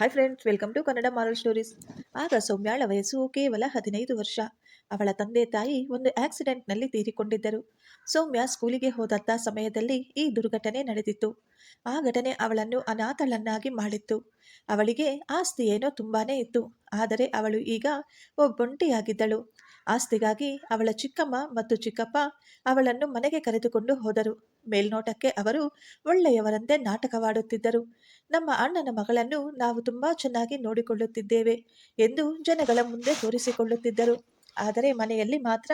Hi friends welcome to Kannada moral stories ಆಗ ಸೌಮ್ಯಾಳ ವಯಸ್ಸು ಕೇವಲ ಹದಿನೈದು ವರ್ಷ. ಅವಳ ತಂದೆ ತಾಯಿ ಒಂದು ಆಕ್ಸಿಡೆಂಟ್ನಲ್ಲಿ ತೀರಿಕೊಂಡಿದ್ದರು. ಸೌಮ್ಯ ಸ್ಕೂಲಿಗೆ ಹೋದಂಥ ಸಮಯದಲ್ಲಿ ಈ ದುರ್ಘಟನೆ ನಡೆದಿತ್ತು. ಆ ಘಟನೆ ಅವಳನ್ನು ಅನಾಥಳನ್ನಾಗಿ ಮಾಡಿತ್ತು. ಅವಳಿಗೆ ಆಸ್ತಿ ಏನೋ ತುಂಬಾನೇ ಇತ್ತು. ಆದರೆ ಅವಳು ಈಗ ಒಬ್ಬೊಂಟಿಯಾಗಿದ್ದಳು. ಆಸ್ತಿಗಾಗಿ ಅವಳ ಚಿಕ್ಕಮ್ಮ ಮತ್ತು ಚಿಕ್ಕಪ್ಪ ಅವಳನ್ನು ಮನೆಗೆ ಕರೆದುಕೊಂಡು ಹೋದರು. ಮೇಲ್ನೋಟಕ್ಕೆ ಅವರು ಒಳ್ಳೆಯವರಂತೆ ನಾಟಕವಾಡುತ್ತಿದ್ದರು. ನಮ್ಮ ಅಣ್ಣನ ಮಗಳನ್ನು ನಾವು ತುಂಬಾ ಚೆನ್ನಾಗಿ ನೋಡಿಕೊಳ್ಳುತ್ತಿದ್ದೇವೆ ಎಂದು ಜನಗಳ ಮುಂದೆ ತೋರಿಸಿಕೊಳ್ಳುತ್ತಿದ್ದರು. ಆದರೆ ಮನೆಯಲ್ಲಿ ಮಾತ್ರ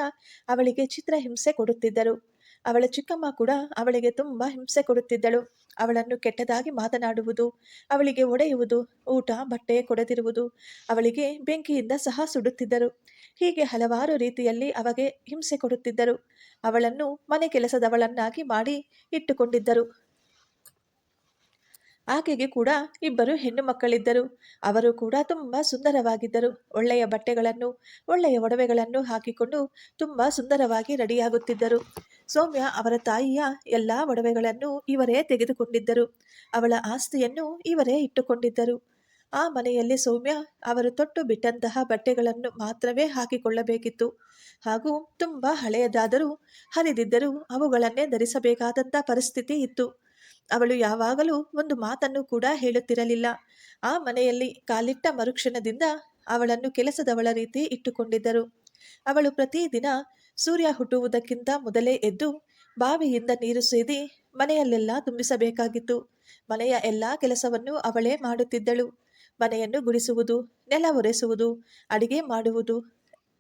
ಅವಳಿಗೆ ಚಿತ್ರಹಿಂಸೆ ಕೊಡುತ್ತಿದ್ದರು. ಅವಳ ಚಿಕ್ಕಮ್ಮ ಕೂಡ ಅವಳಿಗೆ ತುಂಬ ಹಿಂಸೆ ಕೊಡುತ್ತಿದ್ದಳು. ಅವಳನ್ನು ಕೆಟ್ಟದಾಗಿ ಮಾತನಾಡುವುದು, ಅವಳಿಗೆ ಒಡೆಯುವುದು, ಊಟ, ಬಟ್ಟೆ ಕೊಡದಿರುವುದು, ಅವಳಿಗೆ ಬೆಂಕಿಯಿಂದ ಸಹ ಸುಡುತ್ತಿದ್ದರು. ಹೀಗೆ ಹಲವಾರು ರೀತಿಯಲ್ಲಿ ಅವಗೆ ಹಿಂಸೆ ಕೊಡುತ್ತಿದ್ದರು. ಅವಳನ್ನು ಮನೆ ಕೆಲಸದವಳನ್ನಾಗಿ ಮಾಡಿ ಇಟ್ಟುಕೊಂಡಿದ್ದರು. ಆಕೆಗೆ ಕೂಡ ಇಬ್ಬರು ಹೆಣ್ಣು ಮಕ್ಕಳಿದ್ದರು. ಅವರು ಕೂಡ ತುಂಬ ಸುಂದರವಾಗಿದ್ದರು. ಒಳ್ಳೆಯ ಬಟ್ಟೆಗಳನ್ನು, ಒಳ್ಳೆಯ ಒಡವೆಗಳನ್ನು ಹಾಕಿಕೊಂಡು ತುಂಬ ಸುಂದರವಾಗಿ ರೆಡಿಯಾಗುತ್ತಿದ್ದರು. ಸೌಮ್ಯ ಅವರ ತಾಯಿಯ ಎಲ್ಲ ಒಡವೆಗಳನ್ನು ಇವರೇ ತೆಗೆದುಕೊಂಡಿದ್ದರು. ಅವಳ ಆಸ್ತಿಯನ್ನು ಇವರೇ ಇಟ್ಟುಕೊಂಡಿದ್ದರು. ಆ ಮನೆಯಲ್ಲಿ ಸೌಮ್ಯ ಅವರು ತೊಟ್ಟು ಬಿಟ್ಟಂತಹ ಬಟ್ಟೆಗಳನ್ನು ಮಾತ್ರವೇ ಹಾಕಿಕೊಳ್ಳಬೇಕಿತ್ತು. ಹಾಗೂ ತುಂಬ ಹಳೆಯದಾದರೂ ಹರಿದಿದ್ದರೂ ಅವುಗಳನ್ನೇ ಧರಿಸಬೇಕಾದಂಥ ಪರಿಸ್ಥಿತಿ ಇತ್ತು. ಅವಳು ಯಾವಾಗಲೂ ಒಂದು ಮಾತನ್ನು ಕೂಡ ಹೇಳುತ್ತಿರಲಿಲ್ಲ. ಆ ಮನೆಯಲ್ಲಿ ಕಾಲಿಟ್ಟ ಮರುಕ್ಷಣದಿಂದ ಅವಳನ್ನು ಕೆಲಸದವಳ ರೀತಿ ಇಟ್ಟುಕೊಂಡಿದ್ದರು. ಅವಳು ಪ್ರತಿದಿನ ಸೂರ್ಯ ಹುಟ್ಟುವುದಕ್ಕಿಂತ ಮೊದಲೇ ಎದ್ದು ಬಾವಿಯಿಂದ ನೀರು ಸೇದಿ ಮನೆಯಲ್ಲೆಲ್ಲ ತುಂಬಿಸಬೇಕಾಗಿತ್ತು. ಮನೆಯ ಎಲ್ಲ ಕೆಲಸವನ್ನು ಅವಳೇ ಮಾಡುತ್ತಿದ್ದಳು. ಮನೆಯನ್ನು ಗುಡಿಸುವುದು, ನೆಲ ಒರೆಸುವುದು, ಅಡಿಗೆ ಮಾಡುವುದು,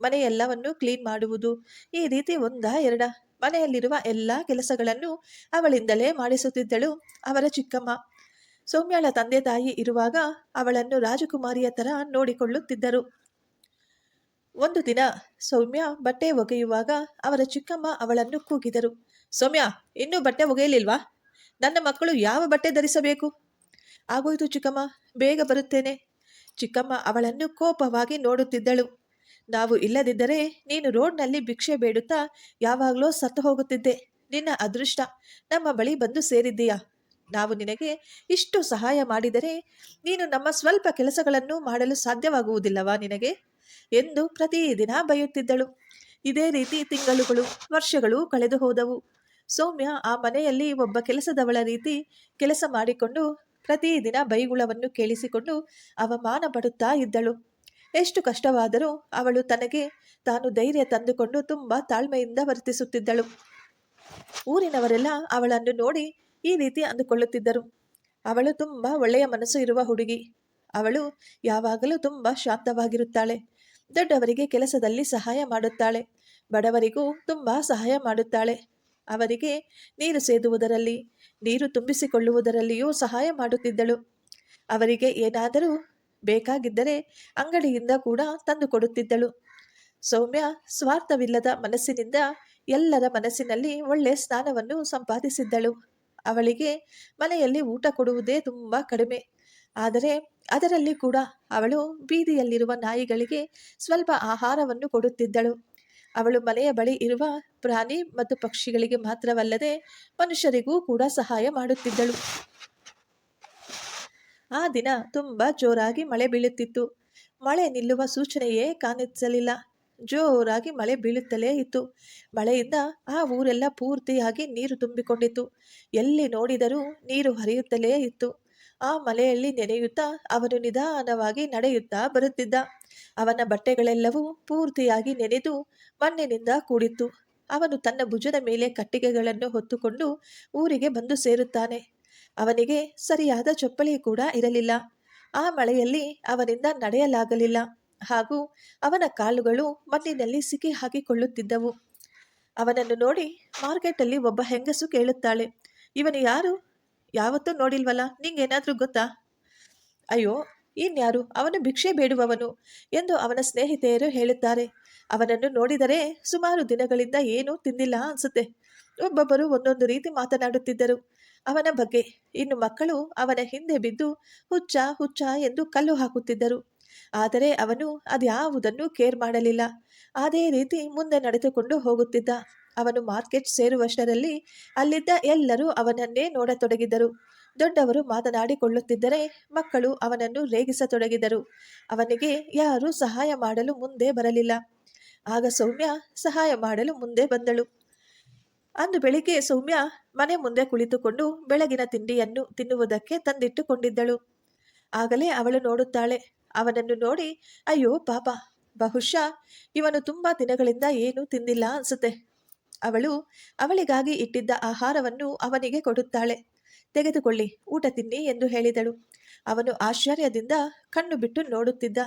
ಮನೆಯೆಲ್ಲವನ್ನು ಕ್ಲೀನ್ ಮಾಡುವುದು, ಈ ರೀತಿ ಒಂದ ಎರಡ. ಮನೆಯಲ್ಲಿರುವ ಎಲ್ಲ ಕೆಲಸಗಳನ್ನು ಅವಳಿಂದಲೇ ಮಾಡಿಸುತ್ತಿದ್ದಳು ಅವರ ಚಿಕ್ಕಮ್ಮ. ಸೌಮ್ಯಾಳ ತಂದೆ ತಾಯಿ ಇರುವಾಗ ಅವಳನ್ನು ರಾಜಕುಮಾರಿಯ ತರ ನೋಡಿಕೊಳ್ಳುತ್ತಿದ್ದರು. ಒಂದು ದಿನ ಸೌಮ್ಯ ಬಟ್ಟೆ ಒಗೆಯುವಾಗ ಅವರ ಚಿಕ್ಕಮ್ಮ ಅವಳನ್ನು ಕೂಗಿದರು. ಸೌಮ್ಯ, ಇನ್ನೂ ಬಟ್ಟೆ ಒಗೆಯಲಿಲ್ವಾ? ನನ್ನ ಮಕ್ಕಳು ಯಾವ ಬಟ್ಟೆ ಧರಿಸಬೇಕು? ಆಗೋಯ್ತು ಚಿಕ್ಕಮ್ಮ, ಬೇಗ ಬರುತ್ತೇನೆ. ಚಿಕ್ಕಮ್ಮ ಅವಳನ್ನು ಕೋಪವಾಗಿ ನೋಡುತ್ತಿದ್ದಳು. ನಾವು ಇಲ್ಲದಿದ್ದರೆ ನೀನು ರೋಡ್ನಲ್ಲಿ ಭಿಕ್ಷೆ ಬೇಡುತ್ತಾ ಯಾವಾಗಲೋ ಸತ್ತು ಹೋಗುತ್ತಿದ್ದೆ. ನಿನ್ನ ಅದೃಷ್ಟ, ನಮ್ಮ ಬಳಿ ಬಂದು ಸೇರಿದ್ದೀಯಾ? ನಾವು ನಿನಗೆ ಇಷ್ಟು ಸಹಾಯ ಮಾಡಿದರೆ ನೀನು ನಮ್ಮ ಸ್ವಲ್ಪ ಕೆಲಸಗಳನ್ನು ಮಾಡಲು ಸಾಧ್ಯವಾಗುವುದಿಲ್ಲವಾ ನಿನಗೆ? ಎಂದು ಪ್ರತಿದಿನ ಬೈಯುತ್ತಿದ್ದಳು. ಇದೇ ರೀತಿ ತಿಂಗಳುಗಳು, ವರ್ಷಗಳು ಕಳೆದು ಹೋದವು. ಸೌಮ್ಯ ಆ ಮನೆಯಲ್ಲಿ ಒಬ್ಬ ಕೆಲಸದವಳ ರೀತಿ ಕೆಲಸ ಮಾಡಿಕೊಂಡು ಪ್ರತಿದಿನ ಬೈಗುಳವನ್ನು ಕೇಳಿಸಿಕೊಂಡು ಅವಮಾನ ಪಡುತ್ತಾ ಇದ್ದಳು. ಎಷ್ಟು ಕಷ್ಟವಾದರೂ ಅವಳು ತನಗೆ ತಾನು ಧೈರ್ಯ ತಂದುಕೊಂಡು ತುಂಬ ತಾಳ್ಮೆಯಿಂದ ವರ್ತಿಸುತ್ತಿದ್ದಳು. ಊರಿನವರೆಲ್ಲ ಅವಳನ್ನು ನೋಡಿ ಈ ರೀತಿ ಅಂದುಕೊಳ್ಳುತ್ತಿದ್ದರು. ಅವಳು ತುಂಬ ಒಳ್ಳೆಯ ಮನಸ್ಸು ಇರುವ ಹುಡುಗಿ. ಅವಳು ಯಾವಾಗಲೂ ತುಂಬ ಶಾಂತವಾಗಿರುತ್ತಾಳೆ. ದೊಡ್ಡವರಿಗೆ ಕೆಲಸದಲ್ಲಿ ಸಹಾಯ ಮಾಡುತ್ತಾಳೆ. ಬಡವರಿಗೂ ತುಂಬ ಸಹಾಯ ಮಾಡುತ್ತಾಳೆ. ಅವರಿಗೆ ನೀರು ಸೇದುವುದರಲ್ಲಿ, ನೀರು ತುಂಬಿಸಿಕೊಳ್ಳುವುದರಲ್ಲಿಯೂ ಸಹಾಯ ಮಾಡುತ್ತಿದ್ದಳು. ಅವರಿಗೆ ಏನಾದರೂ ಬೇಕಾಗಿದ್ದರೆ ಅಂಗಡಿಯಿಂದ ಕೂಡ ತಂದು ಕೊಡುತ್ತಿದ್ದಳು. ಸೌಮ್ಯ ಸ್ವಾರ್ಥವಿಲ್ಲದ ಮನಸ್ಸಿನಿಂದ ಎಲ್ಲರ ಮನಸ್ಸಿನಲ್ಲಿ ಒಳ್ಳೆ ಸ್ನಾನವನ್ನು ಸಂಪಾದಿಸಿದ್ದಳು. ಅವಳಿಗೆ ಮನೆಯಲ್ಲಿ ಊಟ ಕೊಡುವುದೇ ತುಂಬ ಕಡಿಮೆ. ಆದರೆ ಅದರಲ್ಲಿ ಕೂಡ ಅವಳು ಬೀದಿಯಲ್ಲಿರುವ ನಾಯಿಗಳಿಗೆ ಸ್ವಲ್ಪ ಆಹಾರವನ್ನು ಕೊಡುತ್ತಿದ್ದಳು. ಅವಳು ಮನೆಯ ಬಳಿ ಇರುವ ಪ್ರಾಣಿ ಮತ್ತು ಪಕ್ಷಿಗಳಿಗೆ ಮಾತ್ರವಲ್ಲದೆ ಮನುಷ್ಯರಿಗೂ ಕೂಡ ಸಹಾಯ ಮಾಡುತ್ತಿದ್ದಳು. ಆ ದಿನ ತುಂಬ ಜೋರಾಗಿ ಮಳೆ ಬೀಳುತ್ತಿತ್ತು. ಮಳೆ ನಿಲ್ಲುವ ಸೂಚನೆಯೇ ಕಾಣಿಸಲಿಲ್ಲ. ಜೋರಾಗಿ ಮಳೆ ಬೀಳುತ್ತಲೇ ಇತ್ತು. ಮಳೆಯಿಂದ ಆ ಊರೆಲ್ಲ ಪೂರ್ತಿಯಾಗಿ ನೀರು ತುಂಬಿಕೊಂಡಿತ್ತು. ಎಲ್ಲಿ ನೋಡಿದರೂ ನೀರು ಹರಿಯುತ್ತಲೇ ಇತ್ತು. ಆ ಮಳೆಯಲ್ಲಿ ನೆನೆಯುತ್ತಾ ಅವನು ನಿಧಾನವಾಗಿ ನಡೆಯುತ್ತಾ ಬರುತ್ತಿದ್ದ. ಅವನ ಬಟ್ಟೆಗಳೆಲ್ಲವೂ ಪೂರ್ತಿಯಾಗಿ ನೆನೆದು ಮಣ್ಣಿನಿಂದ ಕೂಡಿತ್ತು. ಅವನು ತನ್ನ ಭುಜದ ಮೇಲೆ ಕಟ್ಟಿಗೆಗಳನ್ನು ಹೊತ್ತುಕೊಂಡು ಊರಿಗೆ ಬಂದು ಸೇರುತ್ತಾನೆ. ಅವನಿಗೆ ಸರಿಯಾದ ಚಪ್ಪಲಿ ಕೂಡ ಇರಲಿಲ್ಲ. ಆ ಮಳೆಯಲ್ಲಿ ಅವನಿಂದ ನಡೆಯಲಾಗಲಿಲ್ಲ. ಹಾಗೂ ಅವನ ಕಾಲುಗಳು ಮಣ್ಣಿನಲ್ಲಿ ಸಿಕ್ಕಿ ಹಾಕಿಕೊಳ್ಳುತ್ತಿದ್ದವು. ಅವನನ್ನು ನೋಡಿ ಮಾರ್ಕೆಟಲ್ಲಿ ಒಬ್ಬ ಹೆಂಗಸು ಕೇಳುತ್ತಾಳೆ, ಇವನು ಯಾರು? ಯಾವತ್ತೂ ನೋಡಿಲ್ವಲ್ಲ? ನಿಂಗೇನಾದರೂ ಗೊತ್ತಾ? ಅಯ್ಯೋ, ಇನ್ಯಾರು? ಅವನು ಭಿಕ್ಷೆ ಬೇಡುವವನು ಎಂದು ಅವನ ಸ್ನೇಹಿತೆಯರು ಹೇಳುತ್ತಾರೆ. ಅವನನ್ನು ನೋಡಿದರೆ ಸುಮಾರು ದಿನಗಳಿಂದ ಏನೂ ತಿಂದಿಲ್ಲ ಅನಿಸುತ್ತೆ. ಒಬ್ಬೊಬ್ಬರು ಒಂದೊಂದು ರೀತಿ ಮಾತನಾಡುತ್ತಿದ್ದರು. ಅವನ ಬಗ್ಗೆ ಇನ್ನು ಮಕ್ಕಳು ಅವನ ಹಿಂದೆ ಬಿದ್ದು ಹುಚ್ಚ ಹುಚ್ಚ ಎಂದು ಕಲ್ಲು ಹಾಕುತ್ತಿದ್ದರು. ಆದರೆ ಅವನು ಅದ್ಯಾವುದನ್ನು ಕೇರ್ ಮಾಡಲಿಲ್ಲ. ಅದೇ ರೀತಿ ಮುಂದೆ ನಡೆದುಕೊಂಡು ಹೋಗುತ್ತಿದ್ದ. ಅವನು ಮಾರ್ಕೆಟ್ ಸೇರುವಷ್ಟರಲ್ಲಿ ಅಲ್ಲಿದ್ದ ಎಲ್ಲರೂ ಅವನನ್ನೇ ನೋಡತೊಡಗಿದರು. ದೊಡ್ಡವರು ಮಾತನಾಡಿಕೊಳ್ಳುತ್ತಿದ್ದರೆ ಮಕ್ಕಳು ಅವನನ್ನು ರೇಗಿಸತೊಡಗಿದರು. ಅವನಿಗೆ ಯಾರೂ ಸಹಾಯ ಮಾಡಲು ಮುಂದೆ ಬರಲಿಲ್ಲ. ಆಗ ಸೌಮ್ಯ ಸಹಾಯ ಮಾಡಲು ಮುಂದೆ ಬಂದಳು. ಅಂದು ಬೆಳಿಗ್ಗೆ ಸೌಮ್ಯ ಮನೆ ಮುಂದೆ ಕುಳಿತುಕೊಂಡು ಬೆಳಗಿನ ತಿಂಡಿಯನ್ನು ತಿನ್ನುವುದಕ್ಕೆ ತಂದಿಟ್ಟುಕೊಂಡಿದ್ದಳು. ಆಗಲೇ ಅವಳು ನೋಡುತ್ತಾಳೆ. ಅವನನ್ನು ನೋಡಿ, ಅಯ್ಯೋ ಪಾಪ, ಬಹುಶಃ ಇವನು ತುಂಬಾ ದಿನಗಳಿಂದ ಏನೂ ತಿಂದಿಲ್ಲ ಅನ್ಸುತ್ತೆ. ಅವಳು ಅವಳಿಗಾಗಿ ಇಟ್ಟಿದ್ದ ಆಹಾರವನ್ನು ಅವನಿಗೆ ಕೊಡುತ್ತಾಳೆ. ತೆಗೆದುಕೊಳ್ಳಿ, ಊಟ ತಿನ್ನಿ ಎಂದು ಹೇಳಿದಳು. ಅವನು ಆಶ್ಚರ್ಯದಿಂದ ಕಣ್ಣು ಬಿಟ್ಟು ನೋಡುತ್ತಿದ್ದ.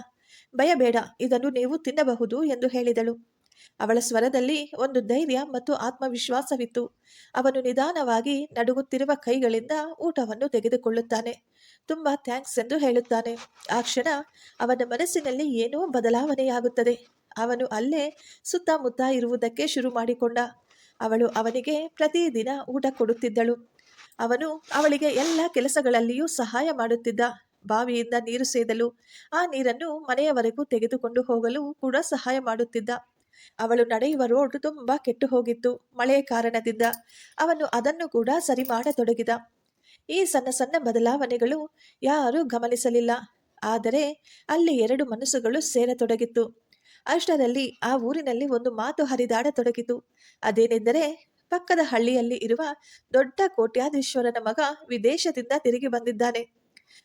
ಭಯಬೇಡ, ಇದನ್ನು ನೀವು ತಿನ್ನಬಹುದು ಎಂದು ಹೇಳಿದಳು. ಅವಳ ಸ್ವರದಲ್ಲಿ ಒಂದು ಧೈರ್ಯ ಮತ್ತು ಆತ್ಮವಿಶ್ವಾಸವಿತ್ತು. ಅವನು ನಿಧಾನವಾಗಿ ನಡುಗುತ್ತಿರುವ ಕೈಗಳಿಂದ ಊಟವನ್ನು ತೆಗೆದುಕೊಳ್ಳುತ್ತಾನೆ. ತುಂಬಾ ಥ್ಯಾಂಕ್ಸ್ ಎಂದು ಹೇಳುತ್ತಾನೆ. ಆ ಕ್ಷಣ ಅವನ ಮನಸ್ಸಿನಲ್ಲಿ ಏನೋ ಬದಲಾವಣೆಯಾಗುತ್ತದೆ. ಅವನು ಅಲ್ಲೇ ಸುತ್ತಮುತ್ತ ಇರುವುದಕ್ಕೆ ಶುರು ಮಾಡಿಕೊಂಡ. ಅವಳು ಅವನಿಗೆ ಪ್ರತಿದಿನ ಊಟ ಕೊಡುತ್ತಿದ್ದಳು. ಅವನು ಅವಳಿಗೆ ಎಲ್ಲ ಕೆಲಸಗಳಲ್ಲಿಯೂ ಸಹಾಯ ಮಾಡುತ್ತಿದ್ದ. ಬಾವಿಯಿಂದ ನೀರು ಸೇದಲು, ಆ ನೀರನ್ನು ಮನೆಯವರೆಗೂ ತೆಗೆದುಕೊಂಡು ಹೋಗಲು ಕೂಡ ಸಹಾಯ ಮಾಡುತ್ತಿದ್ದ. ಅವಳು ನಡೆಯುವ ರೋಡ್ ತುಂಬಾ ಕೆಟ್ಟು ಹೋಗಿತ್ತು. ಮಳೆಯ ಕಾರಣದಿಂದ ಅವನು ಅದನ್ನು ಕೂಡ ಸರಿ ಮಾಡತೊಡಗಿದ. ಈ ಸಣ್ಣ ಸಣ್ಣ ಬದಲಾವಣೆಗಳು ಯಾರೂ ಗಮನಿಸಲಿಲ್ಲ. ಆದರೆ ಅಲ್ಲಿ ಎರಡು ಮನಸ್ಸುಗಳು ಸೇರತೊಡಗಿತ್ತು. ಅಷ್ಟರಲ್ಲಿ ಆ ಊರಿನಲ್ಲಿ ಒಂದು ಮಾತು ಹರಿದಾಡತೊಡಗಿತು ಅದೇನೆಂದರೆ, ಪಕ್ಕದ ಹಳ್ಳಿಯಲ್ಲಿ ಇರುವ ದೊಡ್ಡ ಕೋಟ್ಯಾಧೀಶ್ವರನ ಮಗ ವಿದೇಶದಿಂದ ತಿರುಗಿ ಬಂದಿದ್ದಾನೆ.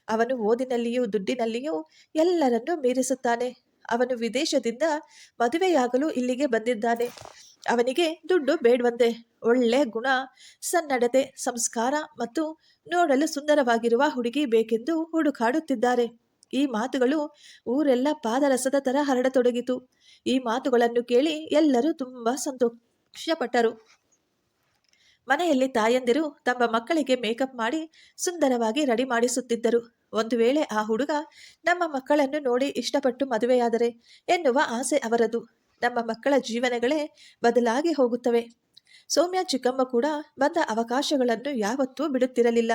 ಅವನು ಓದಿನಲ್ಲಿಯೂ ದುಡ್ಡಿನಲ್ಲಿಯೂ ಎಲ್ಲರನ್ನೂ ಮೀರಿಸುತ್ತಾನೆ. ಅವನು ವಿದೇಶದಿಂದ ಮದುವೆಯಾಗಲು ಇಲ್ಲಿಗೆ ಬಂದಿದ್ದಾನೆ. ಅವನಿಗೆ ದುಡ್ಡು ಬೇಡವಂತೆ. ಒಳ್ಳೆ ಗುಣ, ಸನ್ನಡತೆ, ಸಂಸ್ಕಾರ ಮತ್ತು ನೋಡಲು ಸುಂದರವಾಗಿರುವ ಹುಡುಗಿ ಬೇಕೆಂದು ಹುಡುಕಾಡುತ್ತಿದ್ದಾರೆ. ಈ ಮಾತುಗಳು ಊರೆಲ್ಲ ಪಾದರಸದ ತರ ಹರಡತೊಡಗಿತು. ಈ ಮಾತುಗಳನ್ನು ಕೇಳಿ ಎಲ್ಲರೂ ತುಂಬಾ ಸಂತೋಷಪಟ್ಟರು. ಮನೆಯಲ್ಲಿ ತಾಯಂದಿರು ತಮ್ಮ ಮಕ್ಕಳಿಗೆ ಮೇಕಪ್ ಮಾಡಿ ಸುಂದರವಾಗಿ ರೆಡಿ ಮಾಡಿಸುತ್ತಿದ್ದರು. ಒಂದು ವೇಳೆ ಆ ಹುಡುಗ, ನಮ್ಮ ಮಕ್ಕಳನ್ನು ನೋಡಿ ಇಷ್ಟಪಟ್ಟು ಮದುವೆಯಾದರೆ ಎನ್ನುವ ಆಸೆ ಅವರದು. ನಮ್ಮ ಮಕ್ಕಳ ಜೀವನಗಳೇ ಬದಲಾಗಿ ಹೋಗುತ್ತವೆ. ಸೌಮ್ಯ ಚಿಕ್ಕಮ್ಮ ಕೂಡ ಬಂದ ಅವಕಾಶಗಳನ್ನು ಯಾವತ್ತೂ ಬಿಡುತ್ತಿರಲಿಲ್ಲ.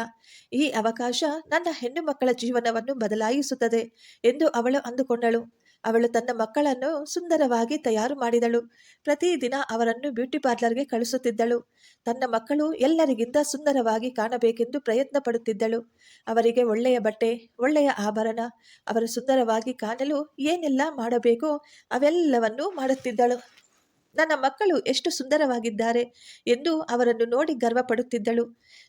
ಈ ಅವಕಾಶ ನನ್ನ ಹೆಣ್ಣು ಮಕ್ಕಳ ಜೀವನವನ್ನು ಬದಲಾಯಿಸುತ್ತದೆ ಎಂದು ಅವಳು ಅಂದುಕೊಂಡಳು. ಅವಳು ತನ್ನ ಮಕ್ಕಳನ್ನು ಸುಂದರವಾಗಿ ತಯಾರು ಮಾಡಿದಳು. ಪ್ರತಿದಿನ ಅವರನ್ನು ಬ್ಯೂಟಿ ಪಾರ್ಲರ್ಗೆ ಕಳಿಸುತ್ತಿದ್ದಳು. ತನ್ನ ಮಕ್ಕಳು ಎಲ್ಲರಿಗಿಂತ ಸುಂದರವಾಗಿ ಕಾಣಬೇಕೆಂದು ಪ್ರಯತ್ನ ಪಡುತ್ತಿದ್ದಳು ಅವರಿಗೆ ಒಳ್ಳೆಯ ಬಟ್ಟೆ, ಒಳ್ಳೆಯ ಆಭರಣ, ಅವರು ಸುಂದರವಾಗಿ ಕಾಣಲು ಏನೆಲ್ಲ ಮಾಡಬೇಕೋ ಅವೆಲ್ಲವನ್ನೂ ಮಾಡುತ್ತಿದ್ದಳು. ನನ್ನ ಮಕ್ಕಳು ಎಷ್ಟು ಸುಂದರವಾಗಿದ್ದಾರೆ ಎಂದು ಅವರನ್ನು ನೋಡಿ ಗರ್ವಪಡುತ್ತಿದ್ದಳು.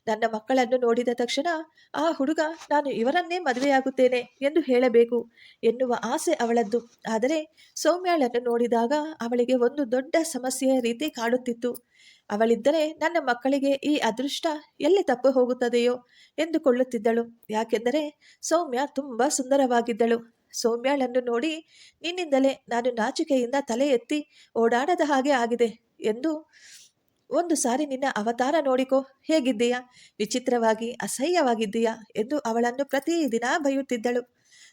ನನ್ನ ಮಕ್ಕಳನ್ನು ನೋಡಿದ ತಕ್ಷಣ, ಆ ಹುಡುಗ, ನಾನು ಇವರನ್ನೇ ಮದುವೆಯಾಗುತ್ತೇನೆ ಎಂದು ಹೇಳಬೇಕು ಎನ್ನುವ ಆಸೆ ಅವಳದ್ದು. ಆದರೆ ಸೌಮ್ಯಾಳನ್ನು ನೋಡಿದಾಗ ಅವಳಿಗೆ ಒಂದು ದೊಡ್ಡ ಸಮಸ್ಯೆಯ ರೀತಿ ಕಾಡುತ್ತಿತ್ತು. ಅವಳಿದ್ದರೆ ನನ್ನ ಮಕ್ಕಳಿಗೆ ಈ ಅದೃಷ್ಟ ಎಲ್ಲಿ ತಪ್ಪು ಹೋಗುತ್ತದೆಯೋ ಎಂದುಕೊಳ್ಳುತ್ತಿದ್ದಳು. ಯಾಕೆಂದರೆ ಸೌಮ್ಯ ತುಂಬ ಸುಂದರವಾಗಿದ್ದಳು. ಸೌಮ್ಯಾಳನ್ನು ನೋಡಿ ನಿನ್ನಿಂದಲೇ ನಾನು ನಾಚಿಕೆಯಿಂದ ತಲೆ ಎತ್ತಿ ಓಡಾಡದ ಹಾಗೆ ಆಗಿದೆ ಎಂದು ಒಂದು ಸಾರಿ ನಿನ್ನ ಅವತಾರ ನೋಡಿಕೋ. ಹೇಗಿದ್ದೀಯಾ? ವಿಚಿತ್ರವಾಗಿ, ಅಸಹ್ಯವಾಗಿದ್ದೀಯಾ? ಎಂದು ಅವಳನ್ನು ಪ್ರತಿದಿನ ಬೈಯುತ್ತಿದ್ದಳು.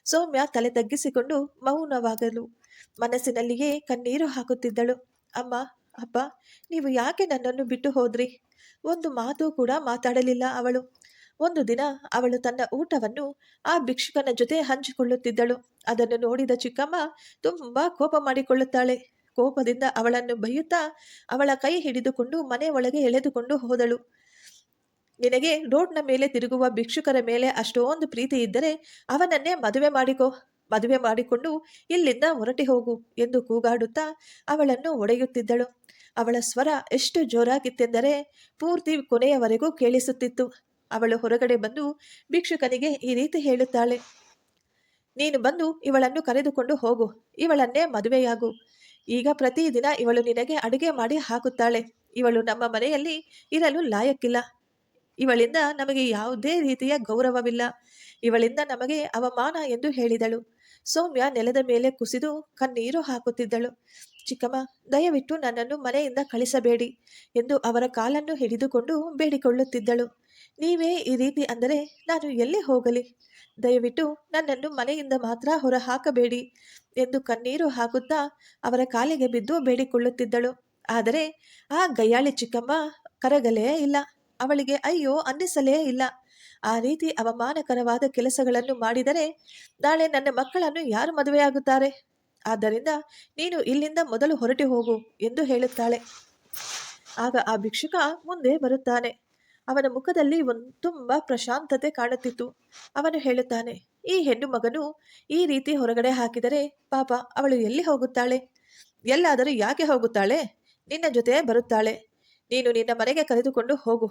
ಸೌಮ್ಯ ತಲೆ ತಗ್ಗಿಸಿಕೊಂಡು ಮೌನವಾಗಲು ಮನಸ್ಸಿನಲ್ಲಿಯೇ ಕಣ್ಣೀರು ಹಾಕುತ್ತಿದ್ದಳು. ಅಮ್ಮ, ಅಪ್ಪ, ನೀವು ಯಾಕೆ ನನ್ನನ್ನು ಬಿಟ್ಟು ಹೋದ್ರಿ? ಒಂದು ಮಾತು ಕೂಡ ಮಾತಾಡಲಿಲ್ಲ ಅವಳು. ಒಂದು ದಿನ ಅವಳು ತನ್ನ ಊಟವನ್ನು ಆ ಭಿಕ್ಷುಕನ ಜೊತೆ ಹಂಚಿಕೊಳ್ಳುತ್ತಿದ್ದಳು. ಅದನ್ನು ನೋಡಿದ ಚಿಕ್ಕಮ್ಮ ತುಂಬಾ ಕೋಪ ಮಾಡಿಕೊಳ್ಳುತ್ತಾಳೆ. ಕೋಪದಿಂದ ಅವಳನ್ನು ಬೈಯುತ್ತಾ ಅವಳ ಕೈ ಹಿಡಿದುಕೊಂಡು ಮನೆ ಒಳಗೆ ಎಳೆದುಕೊಂಡು ಹೋದಳು. ನಿನಗೆ ರೋಡ್ನ ಮೇಲೆ ತಿರುಗುವ ಭಿಕ್ಷುಕರ ಮೇಲೆ ಅಷ್ಟೊಂದು ಪ್ರೀತಿ ಇದ್ದರೆ ಅವನನ್ನೇ ಮದುವೆ ಮಾಡಿಕೋ. ಮದುವೆ ಮಾಡಿಕೊಂಡು ಇಲ್ಲಿಂದ ಹೊರಟಿ ಹೋಗು ಎಂದು ಕೂಗಾಡುತ್ತಾ ಅವಳನ್ನು ಒಡೆಯುತ್ತಿದ್ದಳು. ಅವಳ ಸ್ವರ ಎಷ್ಟು ಜೋರಾಗಿತ್ತೆಂದರೆ ಪೂರ್ತಿ ಕೊನೆಯವರೆಗೂ ಕೇಳಿಸುತ್ತಿತ್ತು. ಅವಳು ಹೊರಗಡೆ ಬಂದು ಭಿಕ್ಷುಕನಿಗೆ ಈ ರೀತಿ ಹೇಳುತ್ತಾಳೆ. ನೀನು ಬಂದು ಇವಳನ್ನು ಕರೆದುಕೊಂಡು ಹೋಗು. ಇವಳನ್ನೇ ಮದುವೆಯಾಗು. ಈಗ ಪ್ರತಿದಿನ ಇವಳು ನಿನಗೆ ಅಡುಗೆ ಮಾಡಿ ಹಾಕುತ್ತಾಳೆ. ಇವಳು ನಮ್ಮ ಮನೆಯಲ್ಲಿ ಇರಲು ಲಾಯಕ್ಕಿಲ್ಲ. ಇವಳಿಂದ ನಮಗೆ ಯಾವುದೇ ರೀತಿಯ ಗೌರವವಿಲ್ಲ. ಇವಳಿಂದ ನಮಗೆ ಅವಮಾನ ಎಂದು ಹೇಳಿದಳು. ಸೌಮ್ಯ ನೆಲದ ಮೇಲೆ ಕುಸಿದು ಕಣ್ಣೀರು ಹಾಕುತ್ತಿದ್ದಳು. ಚಿಕ್ಕಮ್ಮ, ದಯವಿಟ್ಟು ನನ್ನನ್ನು ಮನೆಯಿಂದ ಕಳಿಸಬೇಡಿ ಎಂದು ಅವರ ಕಾಲನ್ನು ಹಿಡಿದುಕೊಂಡು ಬೇಡಿಕೊಳ್ಳುತ್ತಿದ್ದಳು. ನೀವೇ ಈ ರೀತಿ ಅಂದರೆ ನಾನು ಎಲ್ಲಿ ಹೋಗಲಿ? ದಯವಿಟ್ಟು ನನ್ನನ್ನು ಮನೆಯಿಂದ ಮಾತ್ರ ಹೊರ ಹಾಕಬೇಡಿ ಎಂದು ಕಣ್ಣೀರು ಹಾಕುತ್ತಾ ಅವರ ಕಾಲಿಗೆ ಬಿದ್ದು ಬೇಡಿಕೊಳ್ಳುತ್ತಿದ್ದಳು. ಆದರೆ ಆ ಗಯ್ಯಾಳಿ ಚಿಕ್ಕಮ್ಮ ಕರಗಲೇ ಇಲ್ಲ. ಅವಳಿಗೆ ಅಯ್ಯೋ ಅನ್ನಿಸಲೇ ಇಲ್ಲ. ಆ ರೀತಿ ಅವಮಾನಕರವಾದ ಕೆಲಸಗಳನ್ನು ಮಾಡಿದರೆ ನಾಳೆ ನನ್ನ ಮಕ್ಕಳನ್ನು ಯಾರು ಮದುವೆಯಾಗುತ್ತಾರೆ? ಆದ್ದರಿಂದ ನೀನು ಇಲ್ಲಿಂದ ಮೊದಲು ಹೊರಟು ಹೋಗು ಎಂದು ಹೇಳುತ್ತಾಳೆ. ಆಗ ಆ ಭಿಕ್ಷುಕ ಮುಂದೆ ಬರುತ್ತಾನೆ. ಅವನ ಮುಖದಲ್ಲಿ ಒಂದು ತುಂಬ ಪ್ರಶಾಂತತೆ ಕಾಣುತ್ತಿತ್ತು. ಅವನು ಹೇಳುತ್ತಾನೆ, ಈ ಹೆಣ್ಣು ಮಗನು ಈ ರೀತಿ ಹೊರಗಡೆ ಹಾಕಿದರೆ ಪಾಪ, ಅವಳು ಎಲ್ಲಿ ಹೋಗುತ್ತಾಳೆ? ಎಲ್ಲಾದರೂ ಯಾಕೆ ಹೋಗುತ್ತಾಳೆ? ನಿನ್ನ ಜೊತೆ ಬರುತ್ತಾಳೆ. ನೀನು ನಿನ್ನ ಮನೆಗೆ ಕರೆದುಕೊಂಡು ಹೋಗು.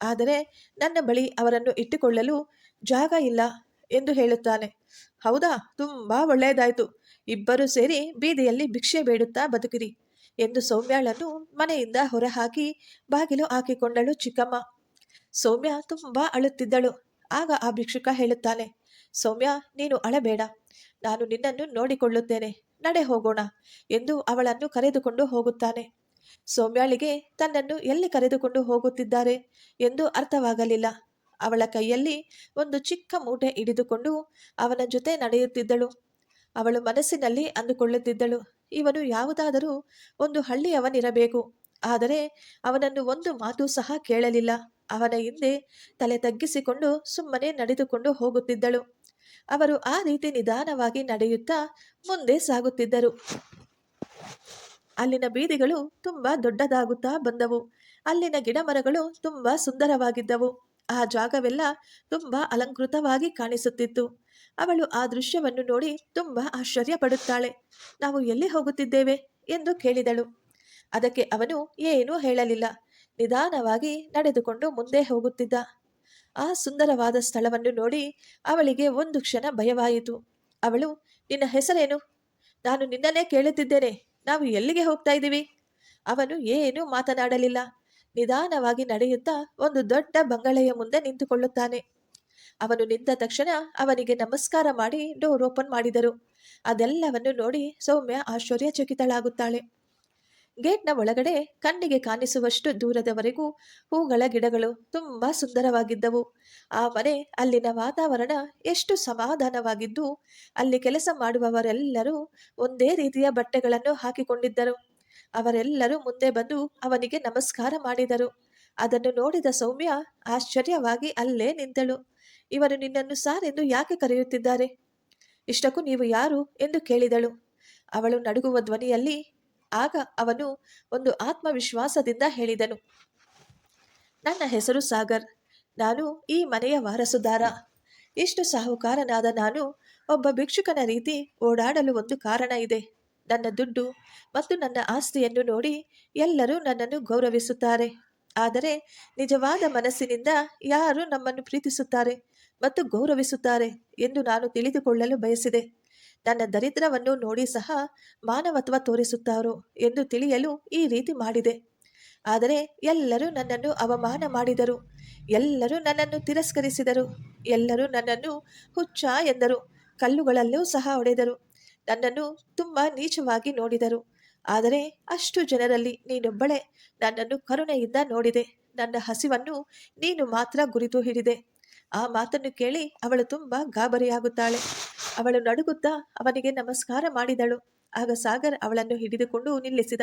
ಆದರೆ ನನ್ನ ಬಳಿ ಅವರನ್ನು ಇಟ್ಟುಕೊಳ್ಳಲು ಜಾಗ ಇಲ್ಲ ಎಂದು ಹೇಳುತ್ತಾನೆ. ಹೌದಾ, ತುಂಬ ಒಳ್ಳೆಯದಾಯಿತು. ಇಬ್ಬರು ಸೇರಿ ಬೀದಿಯಲ್ಲಿ ಭಿಕ್ಷೆ ಬೇಡುತ್ತಾ ಬದುಕಿರಿ ಎಂದು ಸೌಮ್ಯಾಳನ್ನು ಮನೆಯಿಂದ ಹೊರಹಾಕಿ ಬಾಗಿಲು ಹಾಕಿಕೊಂಡಳು ಚಿಕ್ಕಮ್ಮ. ಸೌಮ್ಯ ತುಂಬಾ ಅಳುತ್ತಿದ್ದಳು. ಆಗ ಆ ಭಿಕ್ಷುಕ ಹೇಳುತ್ತಾನೆ, ಸೌಮ್ಯ, ನೀನು ಅಳಬೇಡ. ನಾನು ನಿನ್ನನ್ನು ನೋಡಿಕೊಳ್ಳುತ್ತೇನೆ. ನಡೆ ಹೋಗೋಣ ಎಂದು ಅವಳನ್ನು ಕರೆದುಕೊಂಡು ಹೋಗುತ್ತಾನೆ. ಸೌಮ್ಯಾಳಿಗೆ, ತನ್ನನ್ನು ಎಲ್ಲಿ ಕರೆದುಕೊಂಡು ಹೋಗುತ್ತಿದ್ದಾರೆ ಎಂದು ಅರ್ಥವಾಗಲಿಲ್ಲ. ಅವಳ ಕೈಯಲ್ಲಿ ಒಂದು ಚಿಕ್ಕ ಮೂಟೆ ಹಿಡಿದುಕೊಂಡು ಅವನ ಜೊತೆ ನಡೆಯುತ್ತಿದ್ದಳು. ಅವಳು ಮನಸ್ಸಿನಲ್ಲಿ ಅಂದುಕೊಳ್ಳುತ್ತಿದ್ದಳು. ಇವನು ಯಾವುದಾದರೂ ಒಂದು ಹಳ್ಳಿಯವನಿರಬೇಕು. ಆದರೆ ಅವನನ್ನು ಒಂದು ಮಾತು ಸಹ ಕೇಳಲಿಲ್ಲ. ಅವನ ಹಿಂದೆ ತಲೆ ತಗ್ಗಿಸಿಕೊಂಡು ಸುಮ್ಮನೆ ನಡೆದುಕೊಂಡು ಹೋಗುತ್ತಿದ್ದಳು. ಅವರು ಆ ರೀತಿ ನಿಧಾನವಾಗಿ ನಡೆಯುತ್ತಾ ಮುಂದೆ ಸಾಗುತ್ತಿದ್ದರು. ಅಲ್ಲಿನ ಬೀದಿಗಳು ತುಂಬಾ ದೊಡ್ಡದಾಗುತ್ತಾ ಬಂದವು. ಅಲ್ಲಿನ ಗಿಡಮರಗಳು ತುಂಬಾ ಸುಂದರವಾಗಿದ್ದವು. ಆ ಜಾಗವೆಲ್ಲ ತುಂಬಾ ಅಲಂಕೃತವಾಗಿ ಕಾಣಿಸುತ್ತಿತ್ತು. ಅವಳು ಆ ದೃಶ್ಯವನ್ನು ನೋಡಿ ತುಂಬಾ ಆಶ್ಚರ್ಯಪಡುತ್ತಾಳೆ. ನಾವು ಎಲ್ಲಿ ಹೋಗುತ್ತಿದ್ದೇವೆ? ಎಂದು ಕೇಳಿದಳು. ಅದಕ್ಕೆ ಅವನು ಏನೂ ಹೇಳಲಿಲ್ಲ. ನಿಧಾನವಾಗಿ ನಡೆದುಕೊಂಡು ಮುಂದೆ ಹೋಗುತ್ತಿದ್ದ. ಆ ಸುಂದರವಾದ ಸ್ಥಳವನ್ನು ನೋಡಿ ಅವಳಿಗೆ ಒಂದು ಕ್ಷಣ ಭಯವಾಯಿತು. ಅವಳು, ನಿನ್ನ ಹೆಸರೇನು? ನಾನು ನಿನ್ನನ್ನೇ ಕೇಳುತ್ತಿದ್ದೇನೆ. ನಾವು ಎಲ್ಲಿಗೆ ಹೋಗ್ತಾ ಇದ್ದೀವಿ? ಅವನು ಏನೂ ಮಾತನಾಡಲಿಲ್ಲ. ನಿಧಾನವಾಗಿ ನಡೆಯುತ್ತಾ ಒಂದು ದೊಡ್ಡ ಬಂಗಳೆಯ ಮುಂದೆ ನಿಂತುಕೊಳ್ಳುತ್ತಾನೆ. ಅವನು ನಿಂತ ತಕ್ಷಣ ಅವನಿಗೆ ನಮಸ್ಕಾರ ಮಾಡಿ ಡೋರ್ ಓಪನ್ ಮಾಡಿದರು. ಅದೆಲ್ಲವನ್ನು ನೋಡಿ ಸೌಮ್ಯ ಆಶ್ಚರ್ಯಚಕಿತಳಾಗುತ್ತಾಳೆ. ಗೇಟ್ನ ಒಳಗಡೆ ಕಣ್ಣಿಗೆ ಕಾಣಿಸುವಷ್ಟು ದೂರದವರೆಗೂ ಹೂಗಳ ಗಿಡಗಳು ತುಂಬ ಸುಂದರವಾಗಿದ್ದವು. ಆ ಮನೆ ಅಲ್ಲಿನ ವಾತಾವರಣ ಎಷ್ಟು ಸಮಾಧಾನವಾಗಿದ್ದು, ಅಲ್ಲಿ ಕೆಲಸ ಮಾಡುವವರೆಲ್ಲರೂ ಒಂದೇ ರೀತಿಯ ಬಟ್ಟೆಗಳನ್ನು ಹಾಕಿಕೊಂಡಿದ್ದರು. ಅವರೆಲ್ಲರೂ ಮುಂದೆ ಬಂದು ಅವನಿಗೆ ನಮಸ್ಕಾರ ಮಾಡಿದರು. ಅದನ್ನು ನೋಡಿದ ಸೌಮ್ಯ ಆಶ್ಚರ್ಯವಾಗಿ ಅಲ್ಲೇ ನಿಂತಳು. ಇವರು ನಿನ್ನನ್ನು ಸಾರ್ ಎಂದು ಯಾಕೆ ಕರೆಯುತ್ತಿದ್ದಾರೆ? ಇಷ್ಟಕ್ಕೂ ನೀವು ಯಾರು? ಎಂದು ಕೇಳಿದಳು. ಅವಳು ನಡುಗುವ ಧ್ವನಿಯಲ್ಲಿ ಆಗ ಅವನು ಒಂದು ಆತ್ಮವಿಶ್ವಾಸದಿಂದ ಹೇಳಿದನು. ನನ್ನ ಹೆಸರು ಸಾಗರ್. ನಾನು ಈ ಮನೆಯ ವಾರಸುದಾರ. ಇಷ್ಟು ಸಾಹುಕಾರನಾದ ನಾನು ಒಬ್ಬ ಭಿಕ್ಷುಕನ ರೀತಿ ಓಡಾಡಲು ಒಂದು ಕಾರಣ ಇದೆ. ನನ್ನ ದುಡ್ಡು ಮತ್ತು ನನ್ನ ಆಸ್ತಿಯನ್ನು ನೋಡಿ ಎಲ್ಲರೂ ನನ್ನನ್ನು ಗೌರವಿಸುತ್ತಾರೆ. ಆದರೆ ನಿಜವಾದ ಮನಸ್ಸಿನಿಂದ ಯಾರು ನಮ್ಮನ್ನು ಪ್ರೀತಿಸುತ್ತಾರೆ ಮತ್ತು ಗೌರವಿಸುತ್ತಾರೆ ಎಂದು ನಾನು ತಿಳಿದುಕೊಳ್ಳಲು ಬಯಸಿದೆ. ನನ್ನ ದರಿದ್ರವನ್ನು ನೋಡಿ ಸಹ ಮಾನವತ್ವ ತೋರಿಸುತ್ತಾರೋ ಎಂದು ತಿಳಿಯಲು ಈ ರೀತಿ ಮಾಡಿದೆ. ಆದರೆ ಎಲ್ಲರೂ ನನ್ನನ್ನು ಅವಮಾನ ಮಾಡಿದರು. ಎಲ್ಲರೂ ನನ್ನನ್ನು ತಿರಸ್ಕರಿಸಿದರು. ಎಲ್ಲರೂ ನನ್ನನ್ನು ಹುಚ್ಚ ಎಂದರು. ಕಲ್ಲುಗಳಲ್ಲೂ ಸಹ ಹೊಡೆದರು. ನನ್ನನ್ನು ತುಂಬ ನೀಚವಾಗಿ ನೋಡಿದರು. ಆದರೆ ಅಷ್ಟು ಜನರಲ್ಲಿ ನೀನೊಬ್ಬಳೆ ನನ್ನನ್ನು ಕರುಣೆಯಿಂದ ನೋಡಿದೆ. ನನ್ನ ಹಸಿವನ್ನು ನೀನು ಮಾತ್ರ ಗುರಿತು ಹಿಡಿದೆ. ಆ ಮಾತನ್ನು ಕೇಳಿ ಅವಳು ತುಂಬ ಗಾಬರಿಯಾಗುತ್ತಾಳೆ. ಅವಳು ನಡುಗುತ್ತಾ ಅವನಿಗೆ ನಮಸ್ಕಾರ ಮಾಡಿದಳು. ಆಗ ಸಾಗರ್ ಅವಳನ್ನು ಹಿಡಿದುಕೊಂಡು ನಿಲ್ಲಿಸಿದ.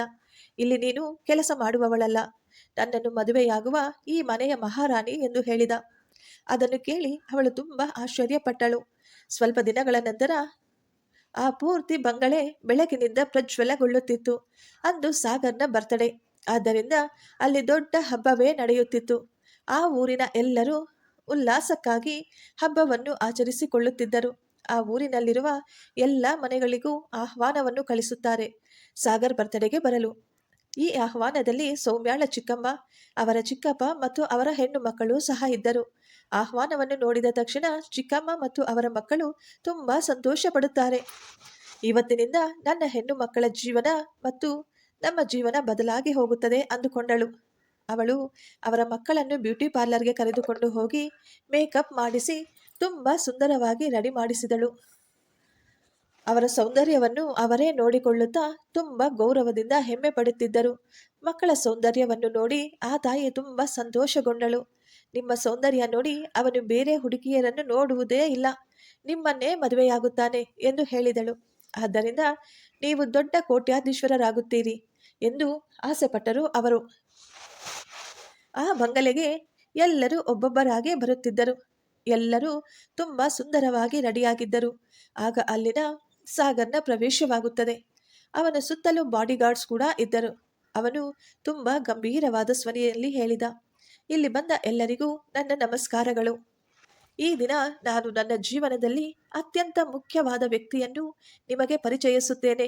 ಇಲ್ಲಿ ನೀನು ಕೆಲಸ ಮಾಡುವವಳಲ್ಲ. ನನ್ನನ್ನು ಮದುವೆಯಾಗುವ ಈ ಮನೆಯ ಮಹಾರಾಣಿ ಎಂದು ಹೇಳಿದ. ಅದನ್ನು ಕೇಳಿ ಅವಳು ತುಂಬ ಆಶ್ಚರ್ಯಪಟ್ಟಳು. ಸ್ವಲ್ಪ ದಿನಗಳ ನಂತರ ಆ ಪೂರ್ತಿ ಬಂಗಲೆ ಬೆಳಕಿನಿಂದ ಪ್ರಜ್ವಲಗೊಳ್ಳುತ್ತಿತ್ತು. ಅಂದು ಸಾಗರ್ನ ಬರ್ತಡೆ ಆದ್ದರಿಂದ ಅಲ್ಲಿ ದೊಡ್ಡ ಹಬ್ಬವೇ ನಡೆಯುತ್ತಿತ್ತು. ಆ ಊರಿನ ಎಲ್ಲರೂ ಉಲ್ಲಾಸಕ್ಕಾಗಿ ಹಬ್ಬವನ್ನು ಆಚರಿಸಿಕೊಳ್ಳುತ್ತಿದ್ದರು. ಆ ಊರಿನಲ್ಲಿರುವ ಎಲ್ಲ ಮನೆಗಳಿಗೂ ಆಹ್ವಾನವನ್ನು ಕಳಿಸುತ್ತಾರೆ. ಸಾಗರ್ ಬರ್ತಡೆಗೆ ಬರಲು. ಈ ಆಹ್ವಾನದಲ್ಲಿ ಸೌಮ್ಯಾಳ ಚಿಕ್ಕಮ್ಮ, ಅವರ ಚಿಕ್ಕಪ್ಪ ಮತ್ತು ಅವರ ಹೆಣ್ಣು ಮಕ್ಕಳು ಸಹ ಇದ್ದರು. ಆಹ್ವಾನವನ್ನು ನೋಡಿದ ತಕ್ಷಣ ಚಿಕ್ಕಮ್ಮ ಮತ್ತು ಅವರ ಮಕ್ಕಳು ತುಂಬ ಸಂತೋಷ ಪಡುತ್ತಾರೆ ಇವತ್ತಿನಿಂದ ನನ್ನ ಹೆಣ್ಣು ಮಕ್ಕಳ ಜೀವನ ಮತ್ತು ನಮ್ಮ ಜೀವನ ಬದಲಾಗಿ ಹೋಗುತ್ತದೆ ಅಂದುಕೊಂಡಳು. ಅವಳು ಅವರ ಮಕ್ಕಳನ್ನು ಬ್ಯೂಟಿ ಪಾರ್ಲರ್ಗೆ ಕರೆದುಕೊಂಡು ಹೋಗಿ ಮೇಕಪ್ ಮಾಡಿಸಿ ತುಂಬ ಸುಂದರವಾಗಿ ರೆಡಿ ಮಾಡಿಸಿದಳು ಅವರ ಸೌಂದರ್ಯವನ್ನು ಅವರೇ ನೋಡಿಕೊಳ್ಳುತ್ತಾ ತುಂಬ ಗೌರವದಿಂದ ಹೆಮ್ಮೆ ಪಡುತ್ತಿದ್ದರು. ಮಕ್ಕಳ ಸೌಂದರ್ಯವನ್ನು ನೋಡಿ ಆ ತಾಯಿ ತುಂಬ ಸಂತೋಷಗೊಂಡಳು. ನಿಮ್ಮ ಸೌಂದರ್ಯ ನೋಡಿ ಅವನು ಬೇರೆ ಹುಡುಗಿಯರನ್ನು ನೋಡುವುದೇ ಇಲ್ಲ. ನಿಮ್ಮನ್ನೇ ಮದುವೆಯಾಗುತ್ತಾನೆ ಎಂದು ಹೇಳಿದಳು. ಆದ್ದರಿಂದ ನೀವು ದೊಡ್ಡ ಕೋಟ್ಯಾಧೀಶ್ವರರಾಗುತ್ತೀರಿ ಎಂದು ಆಸೆಪಟ್ಟರು ಅವರು. ಆ ಬಂಗಲೆಗೆ ಎಲ್ಲರೂ ಒಬ್ಬೊಬ್ಬರಾಗಿ ಬರುತ್ತಿದ್ದರು. ಎಲ್ಲರೂ ತುಂಬ ಸುಂದರವಾಗಿ ರೆಡಿಯಾಗಿದ್ದರು ಆಗ ಅಲ್ಲಿನ ಸಾಗರ್ನ ಪ್ರವೇಶವಾಗುತ್ತದೆ. ಅವನ ಸುತ್ತಲೂ ಬಾಡಿಗಾರ್ಡ್ಸ್ ಕೂಡ ಇದ್ದರು. ಅವನು ತುಂಬ ಗಂಭೀರವಾದ ಸ್ವನಿಯಲ್ಲಿ ಹೇಳಿದ, ಇಲ್ಲಿ ಬಂದ ಎಲ್ಲರಿಗೂ ನನ್ನ ನಮಸ್ಕಾರಗಳು. ಈ ದಿನ ನಾನು ನನ್ನ ಜೀವನದಲ್ಲಿ ಅತ್ಯಂತ ಮುಖ್ಯವಾದ ವ್ಯಕ್ತಿಯನ್ನು ನಿಮಗೆ ಪರಿಚಯಿಸುತ್ತೇನೆ.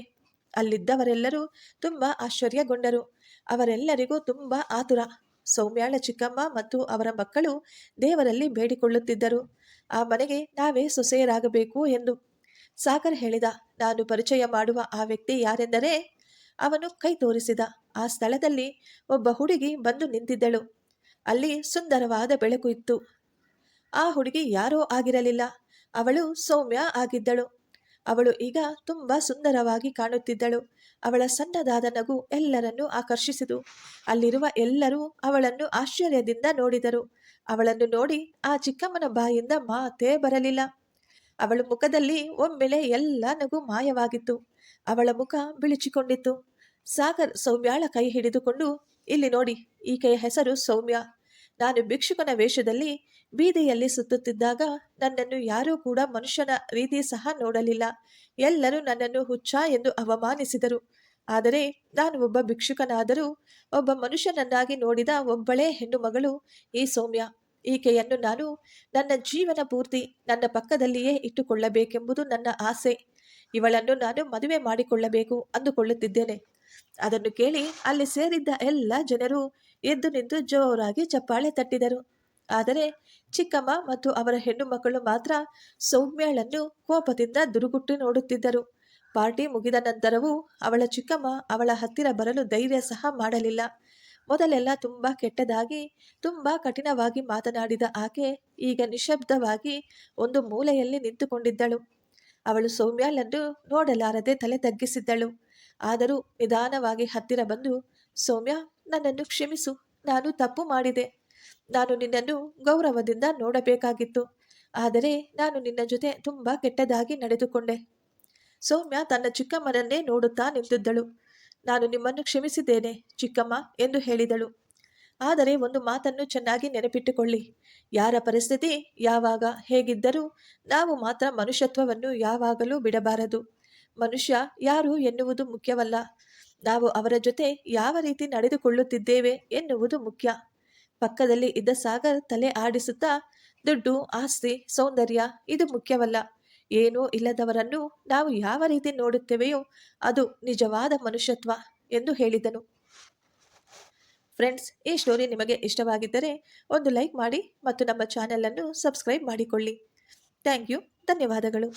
ಅಲ್ಲಿದ್ದವರೆಲ್ಲರೂ ತುಂಬ ಆಶ್ಚರ್ಯಗೊಂಡರು. ಅವರೆಲ್ಲರಿಗೂ ತುಂಬ ಆತುರ. ಸೌಮ್ಯಾಳ ಚಿಕ್ಕಮ್ಮ ಮತ್ತು ಅವರ ಮಕ್ಕಳು ದೇವರಲ್ಲಿ ಬೇಡಿಕೊಳ್ಳುತ್ತಿದ್ದರು. ಆ ಮನೆಗೆ ನಾವೇ ಸೊಸೆಯರಾಗಬೇಕು ಎಂದು ಸಾಗರ್ ಹೇಳಿದ. ನಾನು ಪರಿಚಯ ಮಾಡುವ ಆ ವ್ಯಕ್ತಿ ಯಾರೆಂದರೆ ಅವನು ಕೈ ತೋರಿಸಿದ. ಆ ಸ್ಥಳದಲ್ಲಿ ಒಬ್ಬ ಹುಡುಗಿ ಬಂದು ನಿಂತಿದ್ದಳು. ಅಲ್ಲಿ ಸುಂದರವಾದ ಬೆಳಕು ಇತ್ತು. ಆ ಹುಡುಗಿ ಯಾರೋ ಆಗಿರಲಿಲ್ಲ. ಅವಳು ಸೌಮ್ಯ ಆಗಿದ್ದಳು. ಅವಳು ಈಗ ತುಂಬ ಸುಂದರವಾಗಿ ಕಾಣುತ್ತಿದ್ದಳು. ಅವಳ ಸಣ್ಣದಾದ ನಗು ಎಲ್ಲರನ್ನೂ ಆಕರ್ಷಿಸಿತು. ಅಲ್ಲಿರುವ ಎಲ್ಲರೂ ಅವಳನ್ನು ಆಶ್ಚರ್ಯದಿಂದ ನೋಡಿದರು. ಅವಳನ್ನು ನೋಡಿ ಆ ಚಿಕ್ಕಮ್ಮನ ಬಾಯಿಂದ ಮಾತೇ ಬರಲಿಲ್ಲ. ಅವಳ ಮುಖದಲ್ಲಿ ಒಮ್ಮೆಲೆ ಎಲ್ಲ ನಗು ಮಾಯವಾಗಿತ್ತು. ಅವಳ ಮುಖ ಬಿಳಿಚಿಕೊಂಡಿತ್ತು. ಸಾಗರ್ ಸೌಮ್ಯಾಳ ಕೈ ಹಿಡಿದುಕೊಂಡು, ಇಲ್ಲಿ ನೋಡಿ, ಈಕೆಯ ಹೆಸರು ಸೌಮ್ಯ. ನಾನು ಭಿಕ್ಷುಕನ ವೇಷದಲ್ಲಿ ಬೀದಿಯಲ್ಲಿ ಸುತ್ತುತ್ತಿದ್ದಾಗ ನನ್ನನ್ನು ಯಾರೂ ಕೂಡ ಮನುಷ್ಯನ ರೀತಿ ಸಹ ನೋಡಲಿಲ್ಲ. ಎಲ್ಲರೂ ನನ್ನನ್ನು ಹುಚ್ಚ ಎಂದು ಅವಮಾನಿಸಿದರು. ಆದರೆ ನಾನು ಒಬ್ಬ ಭಿಕ್ಷುಕನಾದರೂ ಒಬ್ಬ ಮನುಷ್ಯನನ್ನಾಗಿ ನೋಡಿದ ಒಬ್ಬಳೇ ಹೆಣ್ಣು ಮಗಳು ಈ ಸೌಮ್ಯ, ಈಕೆಯನ್ನು ನಾನು ನನ್ನ ಜೀವನ ಪೂರ್ತಿ ನನ್ನ ಪಕ್ಕದಲ್ಲಿಯೇ ಇಟ್ಟುಕೊಳ್ಳಬೇಕೆಂಬುದು ನನ್ನ ಆಸೆ. ಇವಳನ್ನು ನಾನು ಮದುವೆ ಮಾಡಿಕೊಳ್ಳಬೇಕು ಅಂದುಕೊಳ್ಳುತ್ತಿದ್ದೇನೆ. ಅದನ್ನು ಕೇಳಿ ಅಲ್ಲಿ ಸೇರಿದ್ದ ಎಲ್ಲ ಜನರು ಎದ್ದು ನಿಂತು ಜೋರಾಗಿ ಚಪ್ಪಾಳೆ ತಟ್ಟಿದರು. ಆದರೆ ಚಿಕ್ಕಮ್ಮ ಮತ್ತು ಅವರ ಹೆಣ್ಣು ಮಕ್ಕಳು ಮಾತ್ರ ಸೌಮ್ಯಳನ್ನು ಕೋಪದಿಂದ ದುರುಗುಟ್ಟು ನೋಡುತ್ತಿದ್ದರು. ಪಾರ್ಟಿ ಮುಗಿದ ನಂತರವೂ ಅವಳ ಚಿಕ್ಕಮ್ಮ ಅವಳ ಹತ್ತಿರ ಬರಲು ಧೈರ್ಯ ಸಹ ಮಾಡಲಿಲ್ಲ. ಮೊದಲೆಲ್ಲ ತುಂಬ ಕೆಟ್ಟದಾಗಿ, ತುಂಬ ಕಠಿಣವಾಗಿ ಮಾತನಾಡಿದ ಆಕೆ ಈಗ ನಿಶಬ್ದವಾಗಿ ಒಂದು ಮೂಲೆಯಲ್ಲಿ ನಿಂತುಕೊಂಡಿದ್ದಳು. ಅವಳು ಸೌಮ್ಯಳನ್ನು ನೋಡಲಾರದೆ ತಲೆ ತಗ್ಗಿಸಿದ್ದಳು. ಆದರೂ ನಿಧಾನವಾಗಿ ಹತ್ತಿರ ಬಂದು, ಸೌಮ್ಯ, ನನ್ನನ್ನು ಕ್ಷಮಿಸು. ನಾನು ತಪ್ಪು ಮಾಡಿದೆ. ನಾನು ನಿನ್ನನ್ನು ಗೌರವದಿಂದ ನೋಡಬೇಕಾಗಿತ್ತು. ಆದರೆ ನಾನು ನಿನ್ನ ಜೊತೆ ತುಂಬ ಕೆಟ್ಟದಾಗಿ ನಡೆದುಕೊಂಡೆ. ಸೌಮ್ಯ ತನ್ನ ಚಿಕ್ಕಮ್ಮನನ್ನೇ ನೋಡುತ್ತಾ ನಿಂತಿದ್ದಳು. ನಾನು ನಿಮ್ಮನ್ನು ಕ್ಷಮಿಸಿದ್ದೇನೆ, ಚಿಕ್ಕಮ್ಮ, ಎಂದು ಹೇಳಿದಳು. ಆದರೆ ಒಂದು ಮಾತನ್ನು ಚೆನ್ನಾಗಿ ನೆನಪಿಟ್ಟುಕೊಳ್ಳಿ. ಯಾರ ಪರಿಸ್ಥಿತಿ ಯಾವಾಗ ಹೇಗಿದ್ದರೂ ನಾವು ಮಾತ್ರ ಮನುಷ್ಯತ್ವವನ್ನು ಯಾವಾಗಲೂ ಬಿಡಬಾರದು. ಮನುಷ್ಯ ಯಾರು ಎನ್ನುವುದು ಮುಖ್ಯವಲ್ಲ. ನಾವು ಅವರ ಜೊತೆ ಯಾವ ರೀತಿ ನಡೆದುಕೊಳ್ಳುತ್ತಿದ್ದೇವೆ ಎನ್ನುವುದು ಮುಖ್ಯ. ಪಕ್ಕದಲ್ಲಿ ಇದ್ದ ಸಾಗರ್ ತಲೆ ಆಡಿಸುತ್ತಾ, ದುಡ್ಡು, ಆಸ್ತಿ, ಸೌಂದರ್ಯ, ಇದು ಮುಖ್ಯವಲ್ಲ. ಏನೂ ಇಲ್ಲದವರನ್ನು ನಾವು ಯಾವ ರೀತಿ ನೋಡುತ್ತೇವೆಯೋ ಅದು ನಿಜವಾದ ಮನುಷ್ಯತ್ವ, ಎಂದು ಹೇಳಿದನು. ಫ್ರೆಂಡ್ಸ್, ಈ ಸ್ಟೋರಿ ನಿಮಗೆ ಇಷ್ಟವಾಗಿದ್ದರೆ ಒಂದು ಲೈಕ್ ಮಾಡಿ ಮತ್ತು ನಮ್ಮ ಚಾನಲನ್ನು ಸಬ್ಸ್ಕ್ರೈಬ್ ಮಾಡಿಕೊಳ್ಳಿ. ಥ್ಯಾಂಕ್ ಯು, ಧನ್ಯವಾದಗಳು.